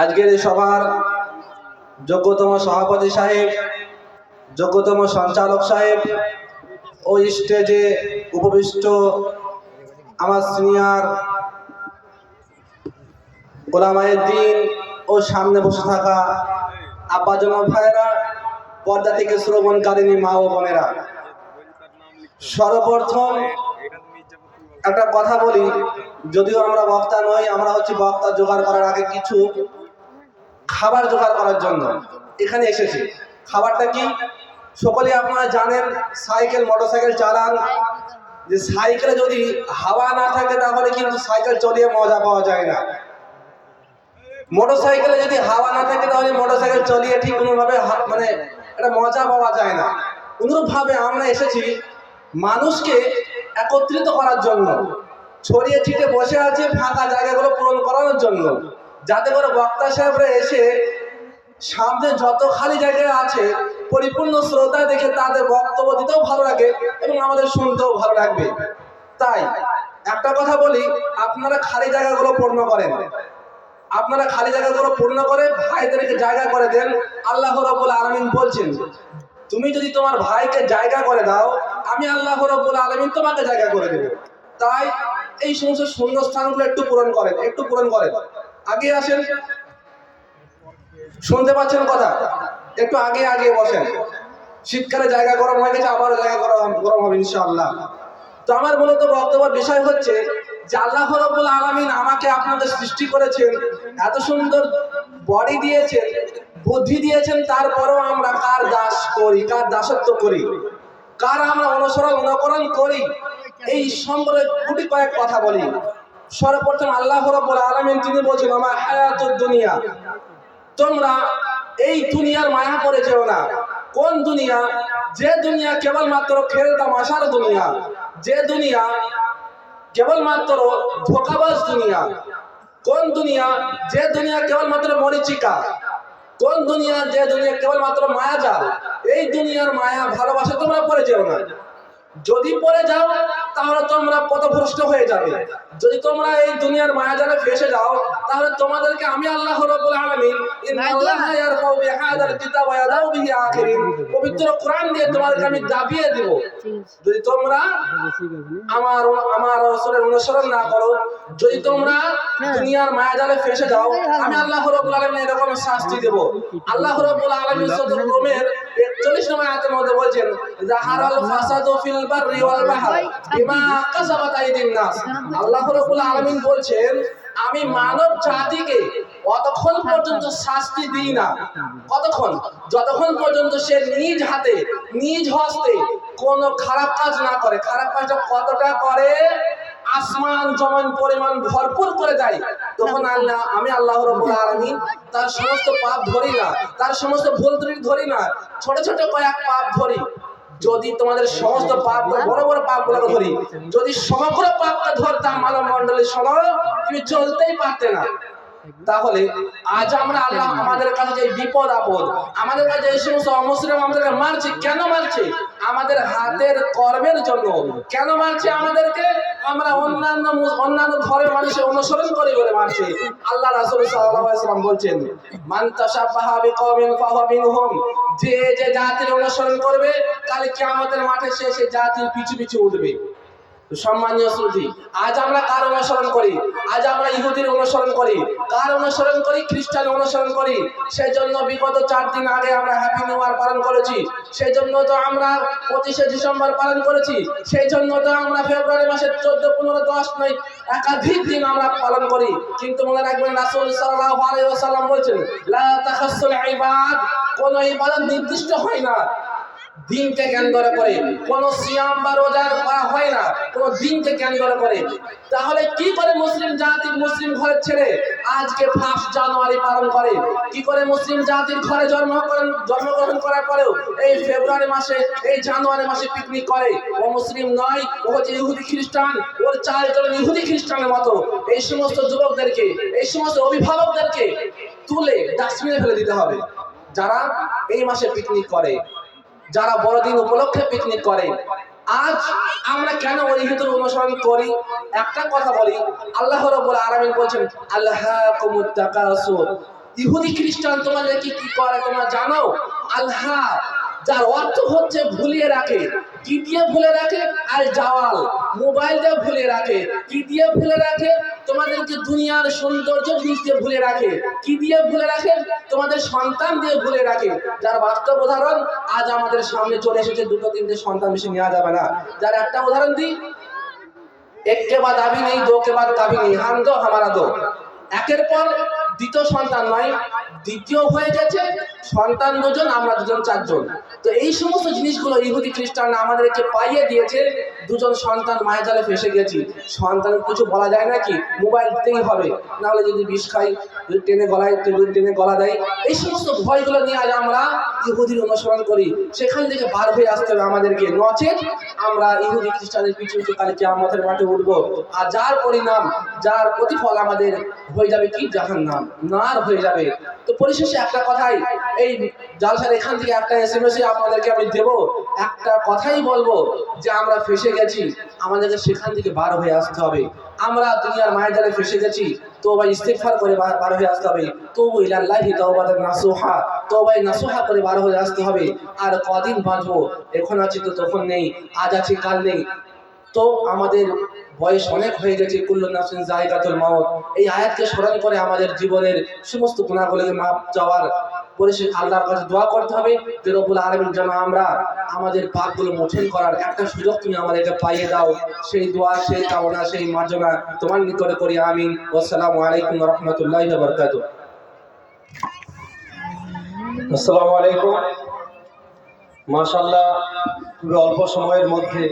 আজকের এই সভার যোগ্যতম সভাপতি সাহেব, যোগ্যতম সঞ্চালক সাহেব, ওই স্টেজে উপবিষ্ট আমার সিনিয়র গোলামায়ের দিন ও সামনে বসে থাকা আব্বাজন ভাইয়েরা, পর্দা থেকে শ্রবণকারিনী মা ও বোনেরা। সর্বপ্রথম একটা কথা বলি যদিও আমরা বক্তা নই, আমরা হচ্ছে বক্তা জোগাড় করার আগে কিছু খাবার জোগাড় করার জন্য এখানে এসেছি। খাবারটা কি? সকলে আপনারা জানেন, সাইকেল, মোটরসাইকেল চালান। যে সাইকেলে যদি হাওয়া না থাকে, তাহলে কিন্তু সাইকেল চলিয়ে মজা পাওয়া যায় না। মোটরসাইকেলে যদি হাওয়া না থাকে, তাহলে মোটরসাইকেল চলিয়ে ঠিক কোনোভাবে মানে একটা মজা পাওয়া যায় না। অনুরূপভাবে আমরা এসেছি মানুষকে একত্রিত করার জন্য। ছড়িয়ে ছিটে বসে আছে ফাঁকা জায়গাগুলো পূরণ করানোর জন্য। যাতে করে বক্তা সাহেবরা এসে সামনে যত খালি জায়গা আছে, পরিপূর্ণ শ্রোতা দেখে তাদের বক্তব্য দিতেও ভালো লাগে এবং আমাদের শুনতেও ভালো লাগবে। তাই একটা কথা বলি, আপনারা খালি জায়গাগুলো পূর্ণ করেন। আপনারা খালি জায়গাগুলো পূর্ণ করে ভাইদেরকে জায়গা করে দেন। আল্লাহ রবুল আলমিন বলছেন, তুমি যদি তোমার ভাইকে জায়গা করে দাও, আমি আল্লাহ রবুল আলমিন তোমাকে জায়গা করে দেবো। তাই এই সমস্ত শূন্য স্থানগুলো একটু পূরণ করেন, একটু পূরণ করেন। আগে আসেন। শুনতে পাচ্ছেন কথা? একটু আগে আগে বসেন। শীতকালে জায়গা গরম হয়ে গেছে, আবারও জায়গা গরম গরম হবে ইনশাআল্লাহ। তো আমার মূলত বক্তব্য বিষয় হচ্ছে যে আল্লাহ রব্বুল আলামিন আমাকে আপনাদের সৃষ্টি করেছেন, এত সুন্দর বডি দিয়েছেন, বুদ্ধি দিয়েছেন, তারপরেও আমরা কার দাস করি, কার দাসত্ব করি? কার আমরা অনুসরণ, অনুকরণ করি? এই সম্পর্কে গুটি কয়েক কথা বলি। সর্বপ্রথম আল্লাহ রব্বুল আলামিন তিনি বলছেন আমার হায়াতুদ দুনিয়া। তোমরা এই দুনিয়ার মায়া করে যেও না। কোন দুনিয়া? যে দুনিয়া কেবলমাত্র খেল তামাশার দুনিয়া। যে দুনিয়া কেবলমাত্র ধোকাবাজ দুনিয়া। কোন দুনিয়া? যে দুনিয়া কেবলমাত্র মরিচিকা। কোন দুনিয়া? যে দুনিয়া কেবলমাত্র মায়াজাল। এই দুনিয়ার মায়া ভালোবাসা তোমরা পড়ে যেও না। যদি পড়ে যাও তাহলে তোমরা পথভ্রষ্ট হয়ে যাবে। যদি তোমরা এই দুনিয়ার মায়াজালে ফেসে যাও তাহলে তোমাদেরকে আমি আল্লাহ রাব্বুল আলামিন ইন্নাল্লাহা ইয়ারফাউ বিহাদাল কিতাব ওয়া ইয়াদাউ বিহি আখিরিন। পবিত্র কোরআন দিয়ে তোমাদেরকে আমি দাবিয়ে দেব। যদি তোমরা আমার আমার রাসূলের অনুসরণ না করো যদি তোমরা দুনিয়ার মায়াজালে ফেসে যাও আমি আল্লাহ রাব্বুল আলামিন এরকম শাস্তি দেব। আল্লাহ রাব্বুল আলামিন সূরা রোমের 41 নম্বর আয়াতের মধ্যে বলছেন জাহারাল ফাসাদু ফিল বাররি ওয়াল বাহর। বলছেন, আমি মানব জাতিকে অতক্ষণ পর্যন্ত শাস্তি দিই না। কতক্ষণ? যতক্ষণ পর্যন্ত সে নিজ হাতে, নিজ হস্তে কোনো খারাপ কাজ না করে। খারাপ কাজটা কতটা করে? আসমান জমান পরিমাণ ভরপুর করে দেয়। তখন আল্লাহ, আমি আল্লাহ আলামিন তার সমস্ত পাপ ধরি না। তার সমস্ত ভুল ত্রুটি ধরি না। ছোট ছোট কয়েক পাপ ধরি। যদি তোমাদের সমস্ত পাপ বড় বড় পাপগুলো ধরি যদি সমগ্র পাপটা ধরতাম মানব মন্ডলী সময় তুমি চলতেই পারতে না। তাহলে আজ আমরা আল্লাহ আমাদের কাছে যে বিপদ, আপদ, আমাদের কাছে এই সমস্ত অমুসলিম আমাদেরকে মারছে, কেন মারছে? আমাদের হাতের কর্মের জন্য। কেন মারছে আমাদেরকে? আমরা অন্যান্য অন্যান্য ধর্মের মানুষের অনুসরণ করি বলে মারছে। আল্লাহ রাসূল সাল্লাল্লাহু আলাইহি ওয়াসাল্লাম বলছেন, মান তাশাব্বাহা বিকওমিন ফাহুয়া মিনহুম। যে যে জাতির অনুসরণ করবে, কাল কিয়ামতের মাঠে সে সে জাতির পিছু পিছু উঠবে। সম্মানীয় শ্রুতি, আজ আমরা কার অনুসরণ করি? আজ আমরা ইহুদির অনুসরণ করি। কার অনুসরণ করি? খ্রিস্টান অনুসরণ করি। সেই জন্য বিগত চার দিন আগে আমরা হ্যাপি নিউ ইয়ার পালন করেছি। সেই জন্য তো আমরা পঁচিশে ডিসেম্বর পালন করেছি। সেই জন্য তো আমরা ফেব্রুয়ারি মাসের চোদ্দ, পনেরো, দশ নয় একাধিক দিন আমরা পালন করি। কিন্তু মনে রাখবেন রাসূল সাল্লাল্লাহু আলাইহি ওয়াসাল্লাম বলছেন কোন ইবাদত নির্দিষ্ট হয় না। দিনকে কেন্দ্র করে কোন সিয়াম বা রোজা করা হয় না, কোন দিনকে কেন্দ্র করে তাহলে কি করে মুসলিম জাতি মুসলিম ঘরের ছেড়ে আজকে ফার্স্ট জানুয়ারি পালন করে? কি করে মুসলিম জাতির ঘরে জন্মগ্রহণ জন্মগ্রহণ করার পরেও এই ফেব্রুয়ারি মাসে, এই জানুয়ারি মাসে পিকনিক করে? ও মুসলিম নয়, ও হচ্ছে ইহুদি খ্রিস্টান, ওর চাল চলন ইহুদি খ্রিস্টানের মতো। এই সমস্ত যুবকদেরকে, এই সমস্ত অভিভাবকদেরকে তুলে ডাস্টবিনে ফেলে দিতে হবে। যারা এই মাসে পিকনিক করে যারা বড়দিন উপলক্ষে পিকনিক করে। আজ আমরা কেন ওই ভিতরে অনুসরণ করি? একটা কথা বলি, আল্লাহ রব্বুল আলামিন বলছেন আল্লাহ তাকাসুর ইহুদি খ্রিস্টান তোমাদেরকে কি করে তোমরা জানো? আল্লাহ যার অর্থ হচ্ছে ভুলিয়ে রাখে। কি দিয়ে ভুলে রাখে? আর জাওয়াল মোবাইল দিয়ে ভুলে রাখে। কি দিয়ে ভুলে রাখে? তোমাদেরকে দুনিয়ার সৌন্দর্য জিনিস দিয়ে ভুলে রাখে। কি দিয়ে ভুলে রাখে? তোমাদের সন্তান দিয়ে ভুলে রাখে। যার বাস্তব উদাহরণ, আজ আমাদের সামনে চলে এসেছে দুটো তিনটে সন্তান বেশি নেওয়া যাবে না। যার একটা উদাহরণ দিই, এক বা দাবি নেই দো কে বাদ দাবি নেই, হান দো, হামারা দো। একের পর দ্বিতীয় সন্তান নয়, দ্বিতীয় হয়ে গেছে, সন্তান দুজন, আমরা দুজন, চারজন। তো এই সমস্ত জিনিসগুলো ইহুদি খ্রিস্টান আমাদেরকে পাইয়ে দিয়েছে। দুজন সন্তান মায়ের জালে ফেসে গেছি। সন্তান কিছু বলা যায় নাকি মোবাইল দিতেই হবে। নাহলে যদি বিষ খাই টেনে গলায় টেনে গলা দেয়। এই সমস্ত ভয়গুলো নিয়ে আজ আমরা ইহুদির অনুসরণ করি। সেখান থেকে বার হয়ে আসতে হবে আমাদেরকে। নচেত আমরা ইহুদি খ্রিস্টানের পিছু পিছু কালকে আমাদের মাঠে উঠবো। আর যার পরিণাম, যার প্রতিফল আমাদের হয়ে যাবে কি? জাহান নাম নার হয়ে যাবে। তো পরিশেষে একটা কথাই, এই জালসার এখান থেকে একটা এস এম আপনাদেরকে আমি দেব। একটা কথাই বলব যে আমরা ফেসে গেছি। আমাদেরকে সেখান থেকে বার হয়ে আসতে হবে। আমরা দুনিয়ার মায়ের ফেসে গেছি। তো ভাই ইস্তেগফার করে বার হয়ে আসতে হবে। তবু ইলাল্লাহি নাসুহা। তওবাই নাসুহা করে বার হয়ে আসতে হবে। আর কদিন বাঁচবো? এখন আছি তো তখন নেই। আজ আছি, কাল নেই। তো আমাদের বয়স অনেক হয়ে গেছে। কুল্লু নাফসিন জায়গাতুল মাউত। এই আয়াতকে স্মরণ করে আমাদের জীবনের সমস্ত গুণাগুলোকে মাপ যাওয়ার পরিশেষ আল্লাহর কাছে দোয়া করতে হবে যে রব্বুল আলামিন যেন আমরা আমাদের পাপগুলো মোচন করার একটা সুযোগ তুমি আমাদেরকে পাইয়ে দাও। সেই দোয়া, সেই কামনা, সেই মার্জনা তোমার নিকটে করি, আমিন। আসসালামু আলাইকুম রাহমাতুল্লাহি ওয়া বারাকাতুহু আসসালামু আলাইকুম। মাশাল্লাহ অল্প সময়ের মধ্যে